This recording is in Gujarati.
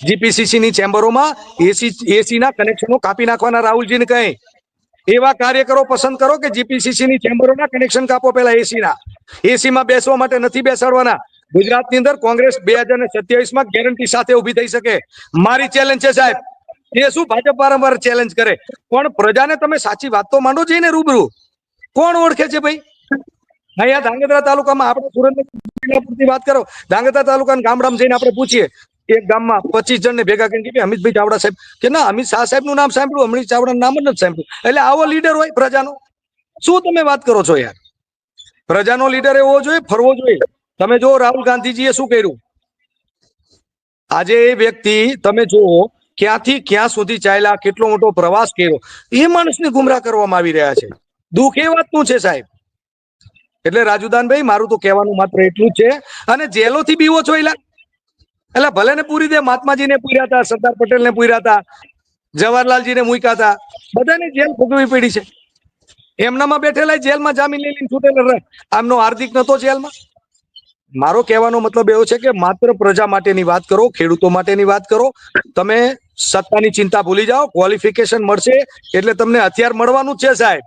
જીપીસીસી ની ચેમ્બરોમાં એસી એસી ના કનેક્શનો કાપી નાખવાના રાહુલજીને કહે. એવા કાર્યકરો પસંદ કરો કે જીપીસીસી ની ચેમ્બરોના કનેક્શન કાપો પેલા એસી ના એસી માં બેસવા માટે નથી બેસાડવાના. ગુજરાતની અંદર કોંગ્રેસ બે હજાર ને સત્યાવીસમાં ગેરંટી સાથે ઊભી થઈ શકે. મારી ચેલેન્જ છે સાહેબ. એ શું ભાજપ વારંવાર ચેલેન્જ કરે? પણ પ્રજાને તમે સાચી વાત તો માંડો જઈને રૂબરૂ. કોણ ઓળખે છે ભાઈ? અહીંયા ધાંગધ્રા તાલુકામાં આપણે સુરેન્દ્ર પૂરતી વાત કરો. ધાંગધ્રા તાલુકાના ગામડામાં જઈને આપણે પૂછીએ. એક ગામમાં પચીસ જણને ભેગા કરીને કે અમિતભાઈ ચાવડા સાહેબ. કે ના, અમિત શાહ સાહેબનું નામ સાંભળ્યું અમિત ચાવડાનું નામ જ નથી સાંભળ્યું. એટલે આવો લીડર હોય પ્રજાનો. શું તમે વાત કરો છો યાર? પ્રજાનો લીડર એવો જોઈએ, ફરવો જોઈએ. તમે જો રાહુલ ગાંધીજીએ શું કર્યું? આજે એ વ્યક્તિ, તમે જુઓ, ક્યાંથી ક્યાં સુધી ચાલ્યા, કેટલો મોટો પ્રવાસ કર્યો, એ માણસને ગુમરાહ કરવામાં આવી રહ્યા છે. દુઃખ એ વાતનું છે સાહેબ. એટલે રાજુદાનભાઈ, મારું તો કહેવાનું માત્ર એટલું જ છે. અને જેલોથી બીવો છો એલા. એટલે ભલે ને પૂરી દે, મહાત્માજીને પૂર્યા હતા, સરદાર પટેલને પૂર્યા હતા, જવાહરલાલજીને મૂક્યા હતા, બધાને જેલ ભોગવી પડી છે. એમનામાં બેઠેલા જેલમાં જામીન લઈ લઈને છૂટેલા રહે. આમનો હાર્દિક નતો જેલમાં. મારો કહેવાનો મતલબ એવો છે કે માત્ર પ્રજા માટેની વાત કરો, ખેડૂતો માટેની વાત કરો. તમે સત્તાની ચિંતા ભૂલી જાઓ ક્વોલિફિકેશન મળશે, એટલે તમને હથિયાર મળવાનું છે સાહેબ.